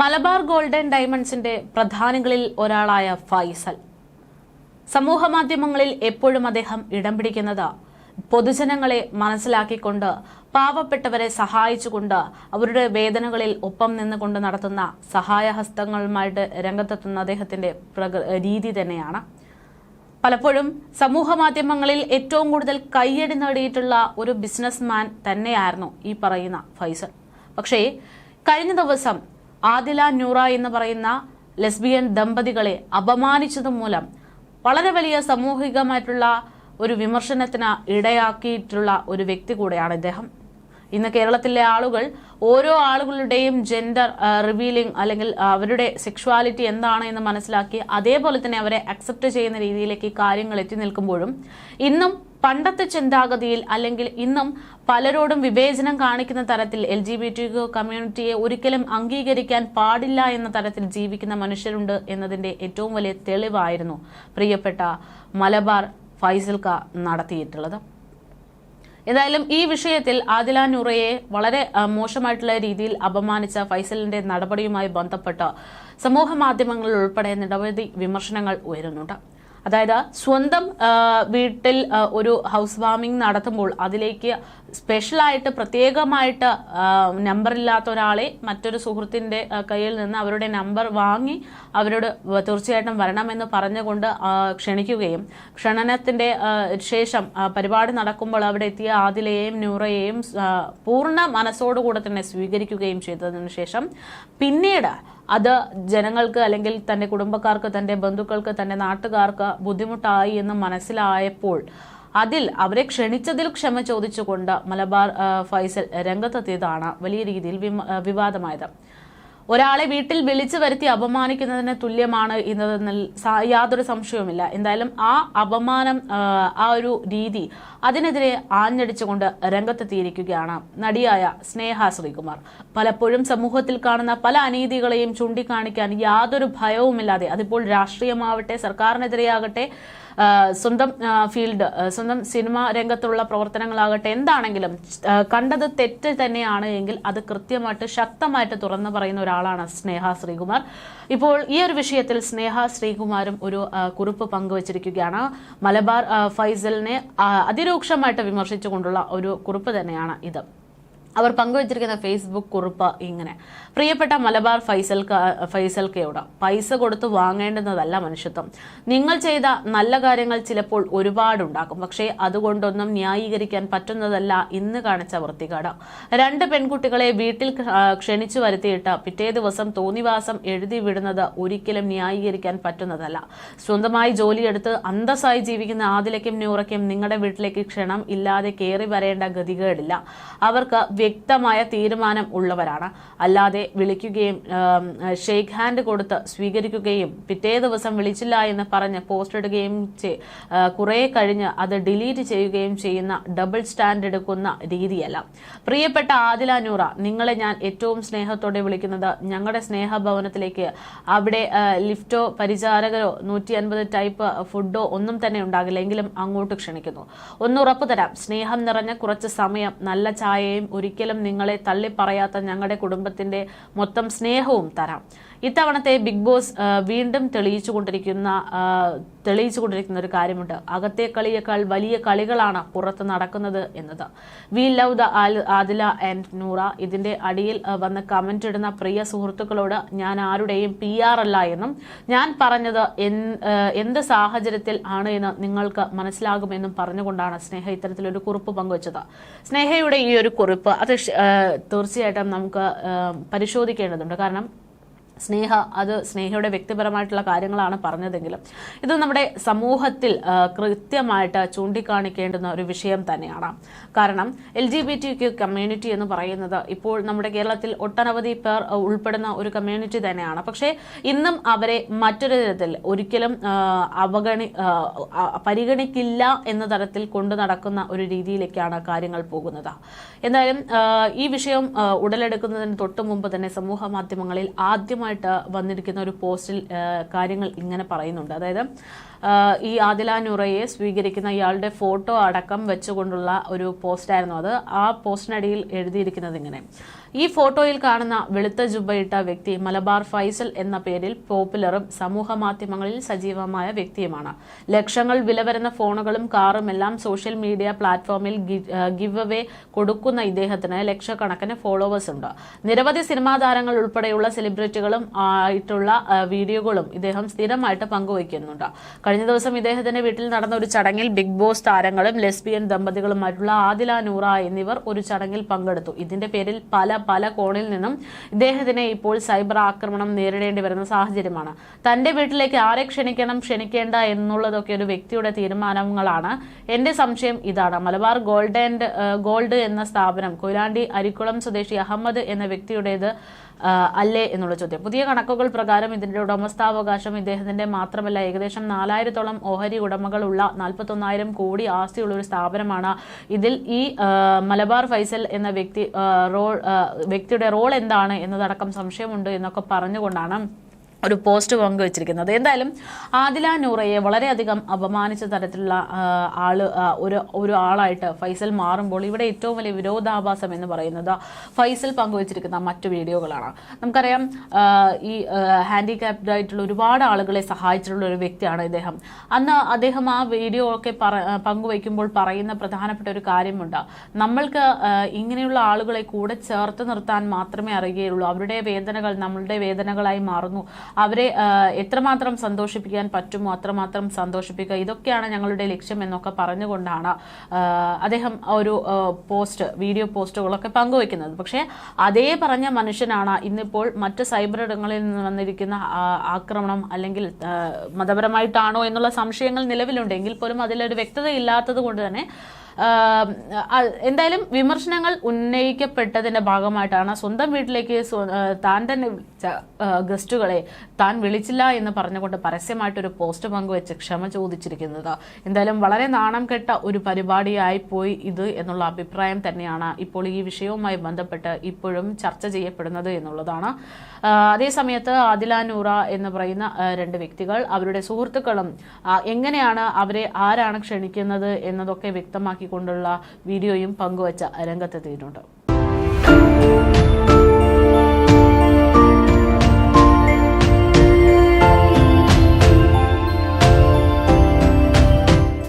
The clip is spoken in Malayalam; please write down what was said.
മലബാർ ഗോൾഡൻ ഡയമണ്ട്സിന്റെ പ്രധാനികളിൽ ഒരാളായ ഫൈസൽ. സമൂഹ മാധ്യമങ്ങളിൽ എപ്പോഴും അദ്ദേഹം ഇടം പിടിക്കുന്നത് പൊതുജനങ്ങളെ മനസ്സിലാക്കിക്കൊണ്ട് പാവപ്പെട്ടവരെ സഹായിച്ചുകൊണ്ട് അവരുടെ വേദനകളിൽ ഒപ്പം നിന്നുകൊണ്ട് നടത്തുന്ന സഹായഹസ്തങ്ങളുമായിട്ട് രംഗത്തെത്തുന്ന അദ്ദേഹത്തിന്റെ രീതി തന്നെയാണ്. പലപ്പോഴും സമൂഹ മാധ്യമങ്ങളിൽ ഏറ്റവും കൂടുതൽ കയ്യടി നേടിയിട്ടുള്ള ഒരു ബിസിനസ്മാൻ തന്നെയായിരുന്നു ഈ പറയുന്ന ഫൈസൽ. പക്ഷേ കഴിഞ്ഞ ദിവസം ആദില നൂറ എന്ന് പറയുന്ന ലെസ്ബിയൻ ദമ്പതികളെ അപമാനിച്ചത് മൂലം വളരെ വലിയ സാമൂഹികമായിട്ടുള്ള ഒരു വിമർശനത്തിന് ഇടയാക്കിയിട്ടുള്ള ഒരു വ്യക്തി കൂടെയാണ് ഇദ്ദേഹം. ഇന്ന് കേരളത്തിലെ ആളുകൾ ഓരോ ആളുകളുടെയും ജെൻഡർ റിവീലിംഗ് അല്ലെങ്കിൽ അവരുടെ സെക്ഷുവാലിറ്റി എന്താണ് എന്ന് മനസ്സിലാക്കി അതേപോലെ തന്നെ അവരെ അക്സെപ്റ്റ് ചെയ്യുന്ന രീതിയിലേക്ക് കാര്യങ്ങൾ എത്തി നിൽക്കുമ്പോഴും ഇന്നും പണ്ടത്തെ ചിന്താഗതിയിൽ അല്ലെങ്കിൽ ഇന്നും പലരോടും വിവേചനം കാണിക്കുന്ന തരത്തിൽ എൽ ജി ബി ടി കമ്മ്യൂണിറ്റിയെ ഒരിക്കലും അംഗീകരിക്കാൻ പാടില്ല എന്ന തരത്തിൽ ജീവിക്കുന്ന മനുഷ്യരുണ്ട് എന്നതിന്റെ ഏറ്റവും വലിയ തെളിവായിരുന്നു പ്രിയപ്പെട്ട മലബാർ ഫൈസൽക്ക നടത്തിയിട്ടുള്ളത്. ഏതായാലും ഈ വിഷയത്തിൽ ആദില നൂറയെ വളരെ മോശമായിട്ടുള്ള രീതിയിൽ അപമാനിച്ച ഫൈസലിന്റെ നടപടിയുമായി ബന്ധപ്പെട്ട് സമൂഹ മാധ്യമങ്ങളിൽ ഉൾപ്പെടെ നിരവധി വിമർശനങ്ങൾ ഉയരുന്നുണ്ട്. അതായത് സ്വന്തം വീട്ടിൽ ഒരു ഹൗസ് വാമിംഗ് നടത്തുമ്പോൾ അതിലേക്ക് സ്പെഷ്യലായിട്ട് പ്രത്യേകമായിട്ട് നമ്പറില്ലാത്ത ഒരാളെ മറ്റൊരു സുഹൃത്തിന്റെ കയ്യിൽ നിന്ന് അവരുടെ നമ്പർ വാങ്ങി അവരോട് തീർച്ചയായിട്ടും വരണമെന്ന് പറഞ്ഞുകൊണ്ട് ക്ഷണിക്കുകയും ക്ഷണനത്തിന്റെ ശേഷം പരിപാടി നടക്കുമ്പോൾ അവിടെ എത്തിയ ആദിലയെയും നൂറയെയും പൂർണ മനസ്സോടുകൂടെ തന്നെ സ്വീകരിക്കുകയും ചെയ്തതിന് ശേഷം പിന്നീട് അത് ജനങ്ങൾക്ക് അല്ലെങ്കിൽ തന്റെ കുടുംബക്കാർക്ക് തന്റെ ബന്ധുക്കൾക്ക് തന്റെ നാട്ടുകാർക്ക് ബുദ്ധിമുട്ടായി എന്ന് മനസ്സിലായപ്പോൾ അതിൽ അവരെ ക്ഷണിച്ചതിൽ ക്ഷമ ചോദിച്ചുകൊണ്ട് മലബാർ ഫൈസൽ രംഗത്തെത്തിയതാണ് വലിയ രീതിയിൽ വിവാദമായത്. ഒരാളെ വീട്ടിൽ വിളിച്ചു വരുത്തി അപമാനിക്കുന്നതിന് തുല്യമാണ് എന്നതിൽ യാതൊരു സംശയവുമില്ല. എന്തായാലും ആ അപമാനം ആ, ഒരു രീതി അതിനെതിരെ ആഞ്ഞടിച്ചുകൊണ്ട് രംഗത്തെത്തിയിരിക്കുകയാണ് നടിയായ സ്നേഹ ശ്രീകുമാർ. പലപ്പോഴും സമൂഹത്തിൽ കാണുന്ന പല അനീതികളെയും ചൂണ്ടിക്കാണിക്കാൻ യാതൊരു ഭയവുമില്ലാതെ അതിപ്പോൾ രാഷ്ട്രീയമാവട്ടെ സർക്കാരിനെതിരെയാകട്ടെ സ്വന്തം ഫീൽഡ് സ്വന്തം സിനിമ രംഗത്തുള്ള പ്രവർത്തനങ്ങളാകട്ടെ എന്താണെങ്കിലും കണ്ടത് തെറ്റ് തന്നെയാണ് എങ്കിൽ അത് കൃത്യമായിട്ട് ശക്തമായിട്ട് തുറന്നു പറയുന്ന ഒരാളാണ് സ്നേഹ ശ്രീകുമാർ. ഇപ്പോൾ ഈ ഒരു വിഷയത്തിൽ സ്നേഹ ശ്രീകുമാരും ഒരു കുറിപ്പ് പങ്കുവച്ചിരിക്കുകയാണ്. മലബാർ ഫൈസലിനെ അതിരൂക്ഷമായിട്ട് വിമർശിച്ചുകൊണ്ടുള്ള ഒരു കുറിപ്പ് തന്നെയാണ് ഇത്. അവർ പങ്കുവച്ചിരിക്കുന്ന ഫേസ്ബുക്ക് കുറിപ്പ് ഇങ്ങനെ. പ്രിയപ്പെട്ട മലബാർ ഫൈസൽ ഫൈസൽ കെയോട് പൈസ കൊടുത്ത് വാങ്ങേണ്ടുന്നതല്ല മനുഷ്യത്വം. നിങ്ങൾ ചെയ്ത നല്ല കാര്യങ്ങൾ ചിലപ്പോൾ ഒരുപാടുണ്ടാക്കും. പക്ഷേ അതുകൊണ്ടൊന്നും ന്യായീകരിക്കാൻ പറ്റുന്നതല്ല ഇന്ന് കാണിച്ച വൃത്തികേട്. രണ്ട് പെൺകുട്ടികളെ വീട്ടിൽ ക്ഷണിച്ചു വരുത്തിയിട്ട് പിറ്റേ ദിവസം തോന്നിവാസം എഴുതി വിടുന്നത് ഒരിക്കലും ന്യായീകരിക്കാൻ പറ്റുന്നതല്ല. സ്വന്തമായി ജോലിയെടുത്ത് അന്തസ്സായി ജീവിക്കുന്ന ആദിലയ്ക്കും നൂറയ്ക്കും നിങ്ങളുടെ വീട്ടിലേക്ക് ക്ഷണം ഇല്ലാതെ കയറി വരേണ്ട ഗതികേടില്ല. അവർക്ക് വ്യക്തമായ തീരുമാനം ഉള്ളവരാണ്. അല്ലാതെ വിളിക്കുകയും ആം, ഷെയ്ക്ക് ഹാൻഡ് കൊടുത്ത് സ്വീകരിക്കുകയും പിറ്റേ ദിവസം വിളിച്ചില്ല എന്ന് പറഞ്ഞ് പോസ്റ്റ് ഇടുകയും കുറേ കഴിഞ്ഞ് അത് ഡിലീറ്റ് ചെയ്യുകയും ചെയ്യുന്ന ഡബിൾ സ്റ്റാൻഡ് എടുക്കുന്ന രീതിയല്ല. പ്രിയപ്പെട്ട ആദില നൂറ നിങ്ങളെ ഞാൻ ഏറ്റവും സ്നേഹത്തോടെ വിളിക്കുന്നത് ഞങ്ങളുടെ സ്നേഹഭവനത്തിലേക്ക്. അവിടെ ലിഫ്റ്റോ പരിചാരകരോ നൂറ്റി അൻപത് ടൈപ്പ് ഫുഡോ ഒന്നും തന്നെ ഉണ്ടാകില്ല. എങ്കിലും അങ്ങോട്ട് ക്ഷണിക്കുന്നു. ഒന്ന് ഉറപ്പു തരാം. സ്നേഹം നിറഞ്ഞ കുറച്ച് സമയം നല്ല ചായയും ഒരിക്കലും നിങ്ങളെ തള്ളിപ്പറയാത്ത ഞങ്ങളുടെ കുടുംബത്തിന്റെ മൊത്തം സ്നേഹവും തരാം. ഇത്തവണത്തെ ബിഗ് ബോസ് വീണ്ടും തെളിയിച്ചുകൊണ്ടിരിക്കുന്ന തെളിയിച്ചു തെളിയിച്ചുകൊണ്ടിരിക്കുന്ന ഒരു കാര്യമുണ്ട്. അകത്തെ കളിയേക്കാൾ വലിയ കളികളാണ് പുറത്ത് നടക്കുന്നത് എന്നത്. We love the Adhila and Noora ഇതിന്റെ അടിയിൽ വന്ന് കമന്റ് ഇടുന്ന പ്രിയ സുഹൃത്തുക്കളോട് ഞാൻ ആരുടെയും പി ആർ അല്ല എന്നും ഞാൻ പറഞ്ഞത് എന്ത് സാഹചര്യത്തിൽ ആണ് എന്ന് നിങ്ങൾക്ക് മനസ്സിലാകുമെന്നും പറഞ്ഞുകൊണ്ടാണ് സ്നേഹ ഇത്തരത്തിലൊരു കുറിപ്പ് പങ്കുവച്ചത്. സ്നേഹയുടെ ഈ ഒരു കുറിപ്പ് അത് തീർച്ചയായിട്ടും നമുക്ക് പരിശോധിക്കേണ്ടതുണ്ട്. കാരണം സ്നേഹ അത് സ്നേഹയുടെ വ്യക്തിപരമായിട്ടുള്ള കാര്യങ്ങളാണ് പറഞ്ഞതെങ്കിലും ഇത് നമ്മുടെ സമൂഹത്തിൽ കൃത്യമായിട്ട് ചൂണ്ടിക്കാണിക്കേണ്ടുന്ന ഒരു വിഷയം തന്നെയാണ്. കാരണം L G B T Q community എന്ന് പറയുന്നത് ഇപ്പോൾ നമ്മുടെ കേരളത്തിൽ ഒട്ടനവധി പേർ ഉൾപ്പെടുന്ന ഒരു കമ്മ്യൂണിറ്റി തന്നെയാണ്. പക്ഷേ ഇന്നും അവരെ മറ്റൊരു തരത്തിൽ ഒരിക്കലും അവഗണി പരിഗണിക്കില്ല എന്ന തരത്തിൽ കൊണ്ടു നടക്കുന്ന ഒരു രീതിയിലേക്കാണ് കാര്യങ്ങൾ പോകുന്നത്. എന്തായാലും ഈ വിഷയം ഉടലെടുക്കുന്നതിന് തൊട്ട് മുമ്പ് തന്നെ സമൂഹ മാധ്യമങ്ങളിൽ ആദ്യമായിട്ട് വന്നിരിക്കുന്ന ഒരു പോസ്റ്റിൽ കാര്യങ്ങൾ ഇങ്ങനെ പറയുന്നുണ്ട്. അതായത് ഈ ആദിലാനുറയെ സ്വീകരിക്കുന്ന ഇയാളുടെ ഫോട്ടോ അടക്കം വെച്ചുകൊണ്ടുള്ള ഒരു പോസ്റ്റായിരുന്നു അത്. ആ പോസ്റ്റിനടിയിൽ എഴുതിയിരിക്കുന്നത് ഇങ്ങനെ. ഈ ഫോട്ടോയിൽ കാണുന്ന വെളുത്ത ജുബയിട്ട വ്യക്തി മലബാർ ഫൈസൽ എന്ന പേരിൽ പോപ്പുലറും സമൂഹ മാധ്യമങ്ങളിൽ സജീവമായ വ്യക്തിയുമാണ്. ലക്ഷങ്ങൾ വില വരുന്ന ഫോണുകളും കാറും എല്ലാം സോഷ്യൽ മീഡിയ പ്ലാറ്റ്ഫോമിൽ ഗിവ് അവേ കൊടുക്കുന്ന ഇദ്ദേഹത്തിന് ലക്ഷക്കണക്കിന് ഫോളോവേഴ്സ് ഉണ്ട്. നിരവധി സിനിമാ താരങ്ങൾ ഉൾപ്പെടെയുള്ള സെലിബ്രിറ്റികളും ആയിട്ടുള്ള വീഡിയോകളും ഇദ്ദേഹം സ്ഥിരമായിട്ട് പങ്കുവയ്ക്കുന്നുണ്ട്. കഴിഞ്ഞ ദിവസം ഇദ്ദേഹത്തിന്റെ വീട്ടിൽ നടന്ന ഒരു ചടങ്ങിൽ ബിഗ് ബോസ് താരങ്ങളും ലെസ്ബിയൻ ദമ്പതികളുമായിട്ടുള്ള ആദില നൂറ എന്നിവർ ഒരു ചടങ്ങിൽ പങ്കെടുത്തു. ഇതിന്റെ പേരിൽ പല പല കോണിൽ നിന്നും ഇദ്ദേഹത്തിന് ഇപ്പോൾ സൈബർ ആക്രമണം നേരിടേണ്ടി വരുന്ന സാഹചര്യമാണ്. തന്റെ വീട്ടിലേക്ക് ആരെ ക്ഷണിക്കണം ക്ഷണിക്കേണ്ട എന്നുള്ളതൊക്കെ ഒരു വ്യക്തിയുടെ തീരുമാനങ്ങളാണ്. എന്റെ സംശയം ഇതാണ്. മലബാർ ഗോൾഡ് ആൻഡ് ഗോൾഡ് എന്ന സ്ഥാപനം കൊയിലാണ്ടി അരിക്കുളം സ്വദേശി അഹമ്മദ് എന്ന വ്യക്തിയുടേത് അല്ലേ എന്നുള്ള ചോദ്യം. പുതിയ കണക്കുകൾ പ്രകാരം ഇതിന്റെ ഉടമസ്ഥാവകാശം ഇദ്ദേഹത്തിന്റെ മാത്രമല്ല ഏകദേശം നാലായിരത്തോളം ഓഹരി ഉടമകളുള്ള നാൽപ്പത്തൊന്നായിരം കോടി ആസ്തിയുള്ള ഒരു സ്ഥാപനമാണ്. ഇതിൽ ഈ മലബാർ ഫൈസൽ എന്ന വ്യക്തി റോൾ വ്യക്തിയുടെ റോൾ എന്താണ് എന്നതടക്കം സംശയമുണ്ട് എന്നൊക്കെ പറഞ്ഞുകൊണ്ടാണ് ഒരു പോസ്റ്റ് പങ്കുവച്ചിരിക്കുന്നത്. എന്തായാലും ആദില നൂറയെ വളരെയധികം അപമാനിച്ച തരത്തിലുള്ള ആൾ ഒരു ഒരു ആളായിട്ട് ഫൈസൽ മാറുമ്പോൾ ഇവിടെ ഏറ്റവും വലിയ വിരോധാഭാസം എന്ന് പറയുന്നത് ഫൈസൽ പങ്കുവച്ചിരിക്കുന്ന മറ്റു വീഡിയോകളാണ്. നമുക്കറിയാം ഈ ഹാൻഡിക്യാപ്ഡ് ആയിട്ടുള്ള ഒരുപാട് ആളുകളെ സഹായിച്ചിട്ടുള്ള ഒരു വ്യക്തിയാണ് ഇദ്ദേഹം. അന്ന് അദ്ദേഹം ആ വീഡിയോ ഒക്കെ പങ്കുവയ്ക്കുമ്പോൾ പറയുന്ന പ്രധാനപ്പെട്ട ഒരു കാര്യമുണ്ട്. നമ്മൾക്ക് ഇങ്ങനെയുള്ള ആളുകളെ കൂടെ ചേർത്ത് നിർത്താൻ മാത്രമേ അറിയുകയുള്ളൂ. അവരുടെ വേദനകൾ നമ്മളുടെ വേദനകളായി മാറുന്നു. അവരെ എത്രമാത്രം സന്തോഷിപ്പിക്കാൻ പറ്റുമോ അത്രമാത്രം സന്തോഷിപ്പിക്കുക. ഇതൊക്കെയാണ് ഞങ്ങളുടെ ലക്ഷ്യം എന്നൊക്കെ പറഞ്ഞുകൊണ്ടാണ് അദ്ദേഹം ഒരു പോസ്റ്റ് വീഡിയോ പോസ്റ്റുകളൊക്കെ പങ്കുവെക്കുന്നത് പക്ഷേ അതേ പറഞ്ഞ മനുഷ്യനാണ് ഇന്നിപ്പോൾ മറ്റ് സൈബർ ഇടങ്ങളിൽ നിന്ന് വന്നിരിക്കുന്ന ആക്രമണം അല്ലെങ്കിൽ മതപരമായിട്ടാണോ എന്നുള്ള സംശയങ്ങൾ നിലവിലുണ്ടെങ്കിൽ പോലും അതിലൊരു വ്യക്തത ഇല്ലാത്തത് കൊണ്ട് തന്നെ എന്തായാലും വിമർശനങ്ങൾ ഉന്നയിക്കപ്പെട്ടതിന്റെ ഭാഗമായിട്ടാണ് സ്വന്തം വീട്ടിലേക്ക് താൻ തന്നെ ഗസ്റ്റുകളെ താൻ വിളിച്ചില്ല എന്ന് പറഞ്ഞുകൊണ്ട് പരസ്യമായിട്ടൊരു പോസ്റ്റ് പങ്കുവെച്ച് ക്ഷമ ചോദിച്ചിരിക്കുന്നത്. എന്തായാലും വളരെ നാണം കെട്ട ഒരു പരിപാടിയായി പോയി ഇത് എന്നുള്ള അഭിപ്രായം തന്നെയാണ് ഇപ്പോൾ ഈ വിഷയവുമായി ബന്ധപ്പെട്ട് ഇപ്പോഴും ചർച്ച ചെയ്യപ്പെടുന്നത് എന്നുള്ളതാണ്. അതേസമയത്ത് ആദില നൂറ എന്ന് പറയുന്ന രണ്ട് വ്യക്തികൾ അവരുടെ സുഹൃത്തുക്കളും എങ്ങനെയാണ് അവരെ ആരാണ് ക്ഷണിക്കുന്നത് എന്നതൊക്കെ വ്യക്തമാക്കിക്കൊണ്ടുള്ള വീഡിയോയും പങ്കുവച്ച രംഗത്തെത്തിയിട്ടുണ്ട്.